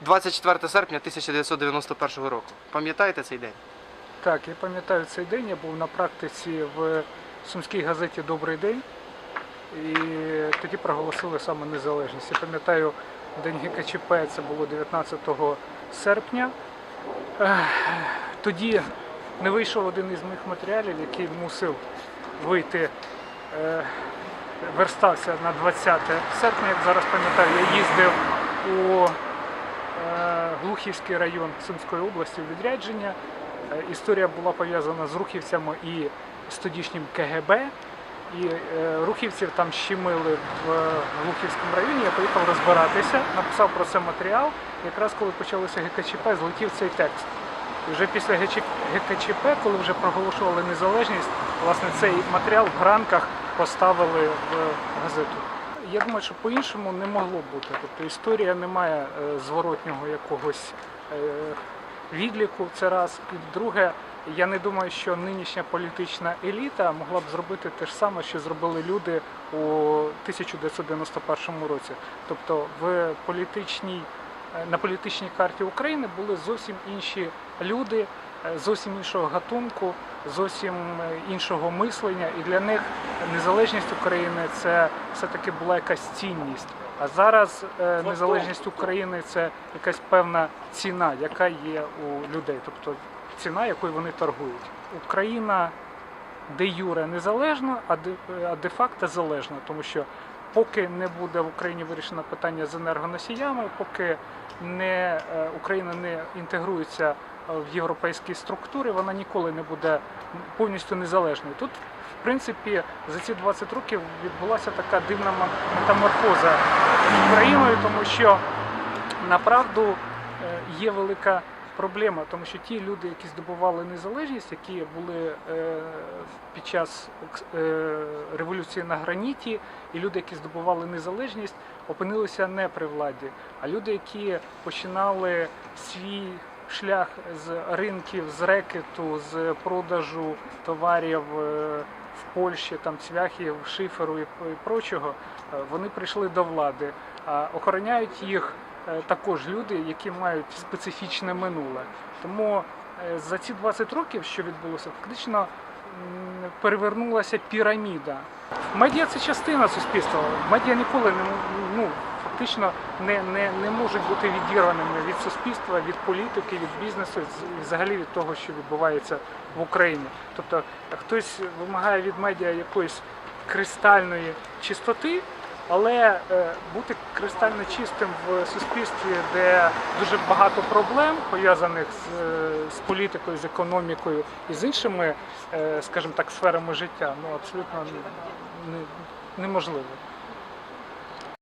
24 серпня 1991 року. Пам'ятаєте цей день? Так, я пам'ятаю цей день. Я був на практиці в сумській газеті Добрий день і тоді проголосили саме незалежність. Я пам'ятаю день ГКЧП, це було 19 серпня. Тоді не вийшов один із моїх матеріалів, який мусив вийти. е, Верстався на 20 серпня, як зараз пам'ятаю, я їздив у Глухівський район Сумської області відрядження. Е, Історія була пов'язана з рухівцями і з тодішнім КГБ. І е, рухівців там щемили в Глухівському районі. Я поїхав розбиратися, написав про це матеріал. Якраз коли почалося ГКЧП, злетів цей текст. І вже після ГКЧП, коли вже проголошували незалежність, власне цей матеріал в гранках поставили в газету. Я думаю, що по-іншому не могло бути. Тобто історія не має е, зворотнього якогось е, відліку. Це раз. І друге, я не думаю, що нинішня політична еліта могла б зробити те ж саме, що зробили люди у 1991 році. Тобто в політичній е, на політичній карті України були зовсім інші люди, зовсім іншого гатунку, зовсім е, іншого мислення, і для них незалежність України це все-таки була якась цінність. А зараз е, незалежність України це якась певна ціна, яка є у людей, тобто ціна, якою вони торгують. Україна де юре незалежна, а де, а де факто залежна, тому що поки не буде в Україні вирішено питання з енергоносіями, поки не, е, Україна не інтегрується е, в європейські структури, вона ніколи не буде повністю незалежною. Тут, в принципі, за ці 20 років відбулася така дивна метаморфоза з Україною, тому що направду е, є велика проблема, тому що ті люди, які здобували незалежність, які були е, під час е, революції на граніті, і люди, які здобували незалежність, опинилися не при владі. А люди, які починали свій шлях з ринків, з рекету, з продажу товарів е, в Польщі, там цвяхів, шиферу і, прочого, е, вони прийшли до влади. А охороняють їх е, також люди, які мають специфічне минуле. Тому за ці 20 років, що відбулося, фактично перевернулася піраміда. Медіа це частина суспільства. Медіа ніколи не ну, фактично не, не, не можуть бути відірваними від суспільства, від політики, від бізнесу, і взагалі від того, що відбувається в Україні. Тобто хтось вимагає від медіа якоїсь кристальної чистоти, але е, бути кристально чистим в суспільстві, де дуже багато проблем пов'язаних з, е, з політикою, з економікою і з іншими, е, скажімо так, сферами життя, ну абсолютно не- не- неможливо.